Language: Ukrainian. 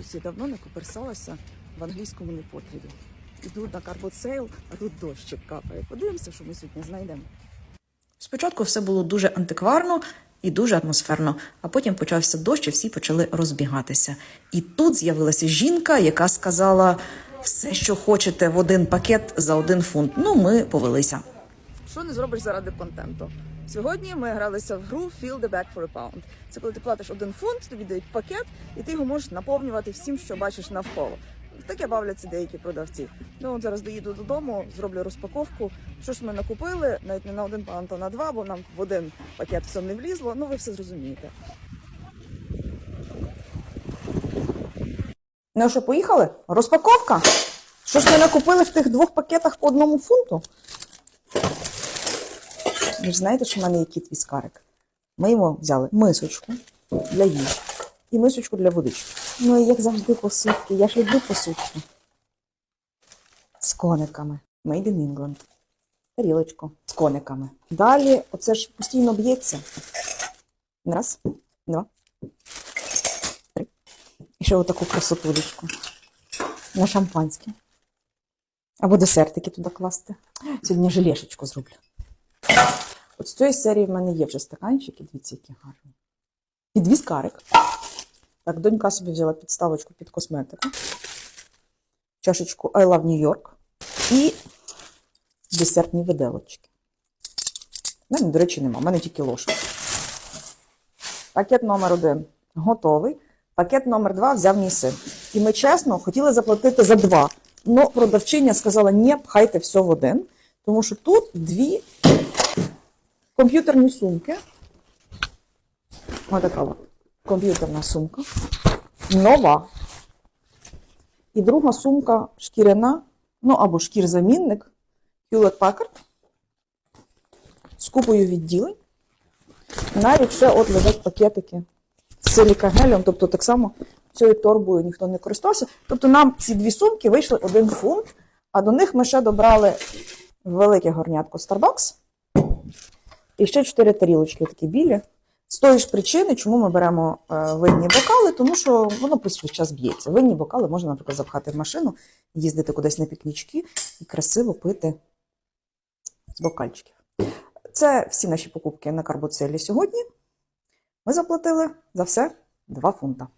Щось я давно не коперсалася в англійському непотрібі. Іду на карбоцейл, а тут дощик капає. Подивимося, що ми сьогодні знайдемо. Спочатку все було дуже антикварно і дуже атмосферно, а потім почався дощ, і всі почали розбігатися. І тут з'явилася жінка, яка сказала: все, що хочете, в один пакет за один фунт. Ну, ми повелися. Що не зробиш заради контенту? Сьогодні ми гралися в гру Fill the bag for a pound. Це коли ти платиш один фунт, тобі дають пакет, і ти його можеш наповнювати всім, що бачиш навколо. Таке бавляться деякі продавці. Ну от зараз доїду додому, зроблю розпаковку. Що ж ми накупили? Навіть не на один паунд, а на два, бо нам в один пакет все не влізло. Ну ви все зрозумієте. Ну що, поїхали? Розпаковка? Що ж ми накупили в тих двох пакетах по одному фунту? Ви ж знаєте, що в мене є кіт віскарик. Ми йому взяли мисочку для їжі і мисочку для водички. Ну і як завжди посудки. Я ж люблю посудки. З кониками. Made in England. Тарілочку з кониками. Далі оце ж постійно б'ється. Раз, два, три. І ще отаку красотулечку. На шампанське. Або десертики туди класти. Сьогодні желешечку зроблю. От з цієї серії в мене є вже стаканчики, дивіться, які гарні. Підвіскарик. Так, донька собі взяла підставочку під косметику. Чашечку I Love New York. І десертні виделочки. У мене, до речі, нема, в мене тільки ложка. Пакет номер один готовий. Пакет номер два взяв мій син. І ми чесно хотіли заплатити за два. але продавчиня сказала, ні, пхайте все в один. Тому що тут дві комп'ютерні сумки. Ось така от комп'ютерна сумка. Нова. І друга сумка шкіряна, ну або шкірзамінник Hewlett Packard з купою відділень. Навіть ще от лежать пакетики з силікагелем, тобто так само цією торбою ніхто не користувався. Тобто нам ці дві сумки вийшли один фунт, а до них ми ще добрали велике горнятко Starbucks. І ще чотири тарілочки такі білі. З тої ж причини, чому ми беремо е, винні бокали, тому що воно просто час б'ється. Винні бокали можна, наприклад, запхати в машину, їздити кудись на пікнічки і красиво пити з бокальчиків. Це всі наші покупки на карбоцелі сьогодні. Ми заплатили за все 2 фунта.